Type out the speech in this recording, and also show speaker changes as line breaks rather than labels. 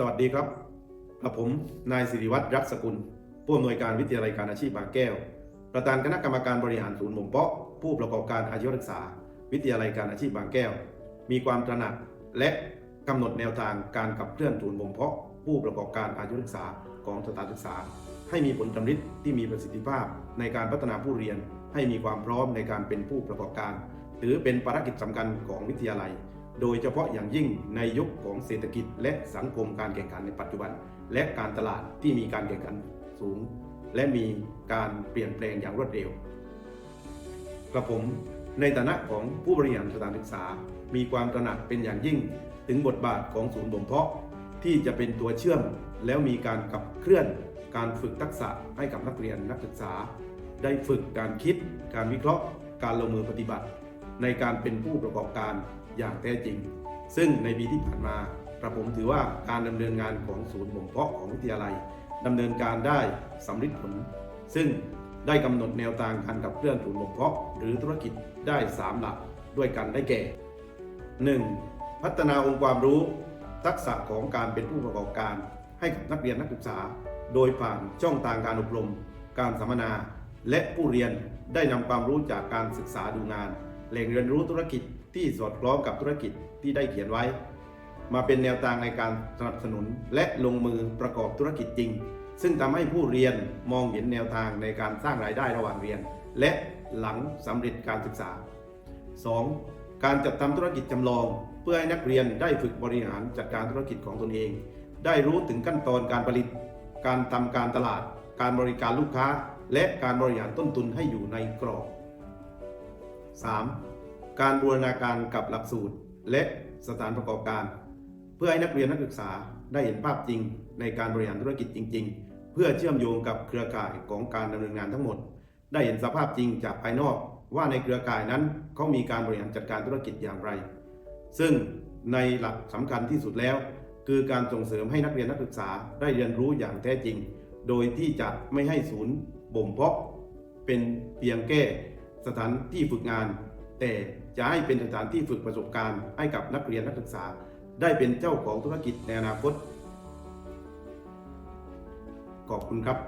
สวัสดีครับกระผมนายสิริวัตรรักสกุล ผู้อำนวยการวิทยาลัยการอาชีพบางแก้ว ประธานคณะกรรมการบริหารศูนย์บ่มเพาะผู้ประกอบการอาชีวศึกษา วิทยาลัยการอาชีพบางแก้ว มีความตระหนักและกำหนดแนวทางการขับเคลื่อนศูนย์บ่มเพาะผู้ประกอบการอาชีวศึกษาของสถานศึกษา ให้มีผลสำลิดที่มีประสิทธิภาพในการพัฒนาผู้เรียน ให้มีความพร้อมในการเป็นผู้ประกอบการถือเป็นภารกิจสำคัญของวิทยาลัย โดยเฉพาะอย่างยิ่งในยุคของเศรษฐกิจและสังคมการแข่งขันในปัจจุบัน และการตลาดที่มีการแข่งขันสูง และมีการเปลี่ยนแปลงอย่างรวดเร็วกระผมในฐานะของผู้บริหารสถานศึกษา มีความตระหนักเป็นอย่างยิ่ง ถึงบทบาทของศูนย์บ่มเพาะ ที่จะเป็นตัวเชื่อม แล้วมีการขับเคลื่อน การฝึกทักษะให้กับนักเรียนนักศึกษา ได้ฝึกการคิด การวิเคราะห์ การลงมือปฏิบัติ ในการเป็นผู้ประกอบการ อย่างแท้จริง ซึ่งในปีที่ผ่านมากระผมถือว่าการดำเนินงานของศูนย์บ่มเพาะของวิทยาลัยดำเนินการได้สำเร็จผล ซึ่งได้กำหนดแนวทางการขับเคลื่อนศูนย์บ่มเพาะ หรือธุรกิจได้ 3 หลักด้วยกันได้แก่ 1. พัฒนาองค์ความรู้ ทักษะของการเป็นผู้ประกอบการ ให้กับนักเรียนนักศึกษา โดยผ่านช่องทางการอบรม การสัมมนา และผู้เรียนได้นำความรู้จากการศึกษาดูงานแหล่งเรียนรู้ธุรกิจ ที่สอดคล้องกับธุรกิจที่ได้เขียนไว้ มาเป็นแนวทางในการสนับสนุนและลงมือประกอบธุรกิจจริง ซึ่งทำให้ผู้เรียนมองเห็นแนวทางในการสร้างรายได้ระหว่างเรียน และหลังสำเร็จการศึกษา 2. การจัดทำธุรกิจจำลอง เพื่อให้นักเรียนได้ฝึกบริหารจัดการธุรกิจของตนเอง ได้รู้ถึงขั้นตอนการผลิต การทำการตลาด การบริการลูกค้า และการบริหารต้นทุนให้อยู่ในกรอบ 3. การบูรณาการกับหลักสูตร และสถานประกอบการ เพื่อให้นักเรียนนักศึกษาได้เห็นภาพจริง ในการบริหารธุรกิจจริง ๆ เพื่อเชื่อมโยงกับเครือข่ายของการดำเนินงานทั้งหมด ได้เห็นสภาพจริงจากภายนอก ว่าในเครือข่ายนั้นเขามีการบริหารจัดการธุรกิจอย่างไร ซึ่งในหลักสำคัญที่สุดแล้ว คือการส่งเสริมให้นักเรียนนักศึกษาได้เรียนรู้อย่างแท้จริง โดยที่จะไม่ให้ศูนย์บ่มเพาะ เป็นเพียงแค่สถานที่ฝึกงาน แต่จะให้เป็นสถานที่ฝึกประสบการณ์ให้กับนักเรียนนักศึกษา ได้เป็นเจ้าของธุรกิจในอนาคต ขอบคุณครับ